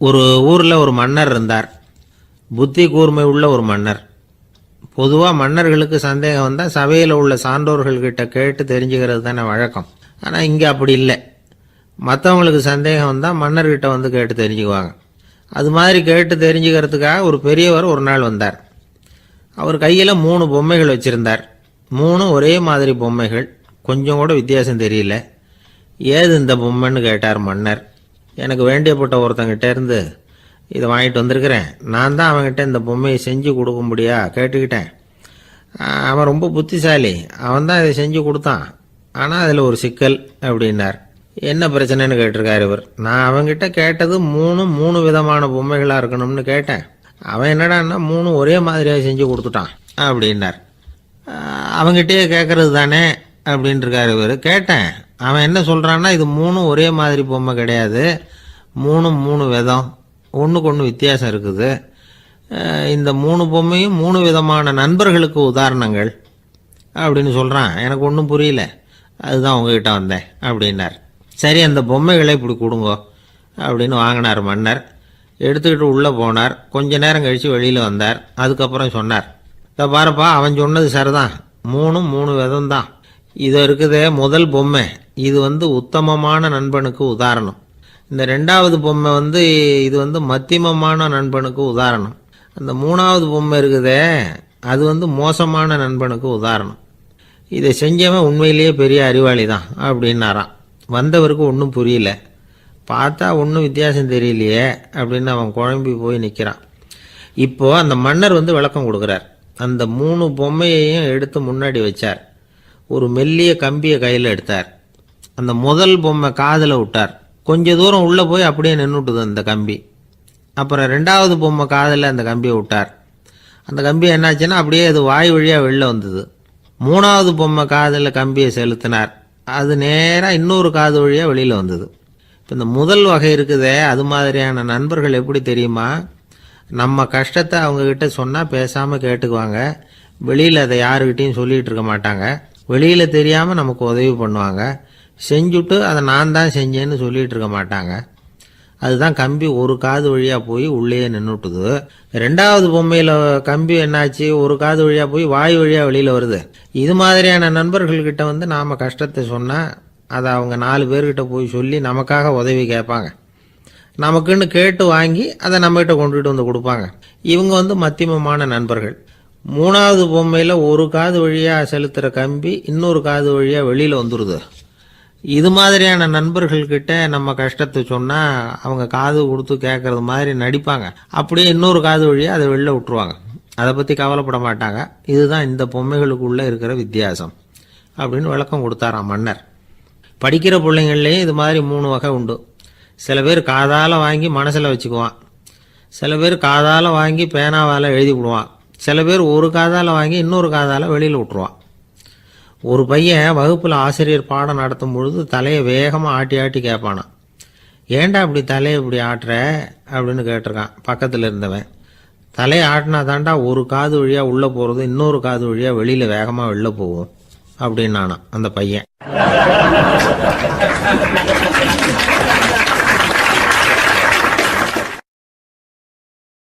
ஒரு ஊரில் ஒரு மன்னர் இருந்தார். புத்தி கூர்மை உள்ள ஒரு மன்னர். பொதுவாக மன்னர்களுக்கு சந்தேகம் வந்தால் சபையில் உள்ள சான்றோர்கள்கிட்ட கேட்டு தெரிஞ்சுக்கிறது தானே வழக்கம். ஆனால் இங்கே அப்படி இல்லை. மற்றவங்களுக்கு சந்தேகம் வந்தால் மன்னர்கிட்ட வந்து கேட்டு தெரிஞ்சுக்குவாங்க. அது மாதிரி கேட்டு தெரிஞ்சுக்கிறதுக்காக ஒரு பெரியவர் ஒரு நாள் வந்தார். அவர் கையில் மூணு பொம்மைகள் வச்சுருந்தார். மூணும் ஒரே மாதிரி பொம்மைகள். கொஞ்சம் கூட வித்தியாசம் தெரியல. ஏது இந்த பொம்மைன்னு கேட்டார் மன்னர். எனக்கு வேண்டியப்பட்ட ஒருத்தங்கிட்ட இருந்து இதை வாங்கிட்டு வந்திருக்கிறேன். நான் தான் அவன்கிட்ட இந்த பொம்மையை செஞ்சு கொடுக்க முடியா கேட்டுக்கிட்டேன். அவன் ரொம்ப புத்திசாலி. அவன் தான் இதை செஞ்சு கொடுத்தான். ஆனால் அதில் ஒரு சிக்கல் அப்படின்னார். என்ன பிரச்சனைன்னு கேட்டிருக்காரு இவர். நான் அவன்கிட்ட கேட்டது மூணு மூணு விதமான பொம்மைகளாக இருக்கணும்னு கேட்டேன். அவன் என்னடான்னா மூணு ஒரே மாதிரியாக செஞ்சு கொடுத்துட்டான் அப்படின்னார். அவங்ககிட்டயே கேட்குறது கேட்கறது தானே அப்படின்ட்டுருக்காரு இவர். கேட்டேன். அவன் என்ன சொல்கிறான்னா இது மூணும் ஒரே மாதிரி பொம்மை கிடையாது. மூணும் மூணு விதம். ஒன்றுக்கு ஒன்று வித்தியாசம் இருக்குது. இந்த மூணு பொம்மையும் மூணு விதமான நண்பர்களுக்கு உதாரணங்கள் அப்படின்னு சொல்கிறான் எனக்கு ஒன்றும் புரியல. அதுதான் உங்ககிட்ட வந்தேன் அப்படின்னார். சரி அந்த பொம்மைகளை இப்படி கொடுங்கோ அப்படின்னு வாங்கினார் மன்னர். எடுத்துக்கிட்டு உள்ளே போனார். கொஞ்ச நேரம் கழித்து வெளியில் வந்தார். அதுக்கப்புறம் சொன்னார் இதை பாருப்பா அவன் சொன்னது சரிதான். மூணும் மூணு விதம் தான் இது இருக்குதே முதல் பொம்மை. இது வந்து உத்தமமான நண்பனுக்கு உதாரணம். இந்த ரெண்டாவது பொம்மை வந்து இது வந்து மத்தியமமான நண்பனுக்கு உதாரணம். அந்த மூணாவது பொம்மை இருக்குதே அது வந்து மோசமான நண்பனுக்கு உதாரணம். இதை செஞ்சவன் உண்மையிலேயே பெரிய அறிவாளி தான் அப்படின்னாராம். வந்தவருக்கு ஒன்றும் புரியல. பார்த்தா ஒன்றும் வித்தியாசம் தெரியலையே அப்படின்னு அவன் குழம்பி போய் நிற்கிறான் இப்போது அந்த மன்னர் வந்து விளக்கம் கொடுக்குறார். அந்த மூணு பொம்மையையும் எடுத்து முன்னாடி வச்சார். ஒரு மெல்லிய கம்பியை கையில் எடுத்தார். அந்த முதல் பொம்மை காதில் விட்டார். கொஞ்ச தூரம் உள்ளே போய் அப்படியே நின்றுட்டுது அந்த கம்பி. அப்புறம் ரெண்டாவது பொம்மை காதில் அந்த கம்பியை விட்டார். அந்த கம்பி என்னாச்சுன்னா அப்படியே அது வாய் வழியாக வெளில வந்தது. மூணாவது பொம்மை காதில் கம்பியை செலுத்தினார். அது நேராக இன்னொரு காது வழியாக வெளியில் வந்தது. இப்போ இந்த முதல் வகை இருக்குதே அது மாதிரியான நண்பர்கள் எப்படி தெரியுமா? நம்ம கஷ்டத்தை அவங்கக்கிட்ட சொன்னால் பேசாமல் கேட்டுக்குவாங்க. வெளியில் அதை யாருக்கிட்டேயும் சொல்லிகிட்டு இருக்க மாட்டாங்க. வெளியில் தெரியாமல் நமக்கு உதவி பண்ணுவாங்க. செஞ்சுட்டு அதை நான் தான் செஞ்சேன்னு சொல்லிகிட்டு இருக்க மாட்டாங்க. அதுதான் கம்பி ஒரு காது வழியாக போய் உள்ளேயே நின்றுட்டுது ரெண்டாவது பொம்மையில் கம்பி என்னாச்சு? ஒரு காது வழியாக போய் வாய் வழியாக வெளியில் வருது. இது மாதிரியான நண்பர்கள்கிட்ட வந்து நாம் கஷ்டத்தை சொன்னால் அதை அவங்க நாலு பேர்கிட்ட போய் சொல்லி நமக்காக உதவி கேட்பாங்க. நமக்குன்னு கேட்டு வாங்கி அதை நம்மகிட்ட கொண்டுகிட்டு வந்து கொடுப்பாங்க. இவங்க வந்து மத்தியமமான நண்பர்கள். மூணாவது பொம்மையில் ஒரு காது வழியாக செலுத்துகிற கம்பி இன்னொரு காது வழியாக வெளியில் வந்துடுது இது மாதிரியான நண்பர்கள்கிட்ட நம்ம கஷ்டத்தை சொன்னால் அவங்க காது கொடுத்து கேட்குறது மாதிரி நடிப்பாங்க. அப்படியே இன்னொரு காது வழியாக அதை வெளில விட்டுருவாங்க. அதை பற்றி கவலைப்பட மாட்டாங்க. இதுதான் இந்த பொம்மைகளுக்குள்ளே இருக்கிற வித்தியாசம் அப்படின்னு விளக்கம் கொடுத்தாராம் மன்னர். படிக்கிற பிள்ளைங்கள்லேயும் இது மாதிரி மூணு வகை உண்டு. சில பேர் காதால் வாங்கி மனசில் வச்சுக்குவான். சில பேர் காதால் வாங்கி பேனாவால் எழுதி விடுவான். சில பேர் ஒரு காதால் வாங்கி இன்னொரு காதால் வெளியில் விட்டுருவான். ஒரு பையன் வகுப்பில் ஆசிரியர் பாடம் நடத்தும் பொழுது தலையை வேகமாக ஆட்டி ஆட்டி கேட்பானான் ஏன்டா இப்படி தலையை இப்படி ஆட்டுற? அப்படின்னு கேட்டிருக்கான். பக்கத்தில் இருந்தவன். தலையை ஆட்டினா தாண்டா ஒரு காது வழியாக உள்ளே போகிறது இன்னொரு காது வழியாக வெளியில் வேகமாக வெளில போகும் அப்படின்னானான் அந்த பையன்.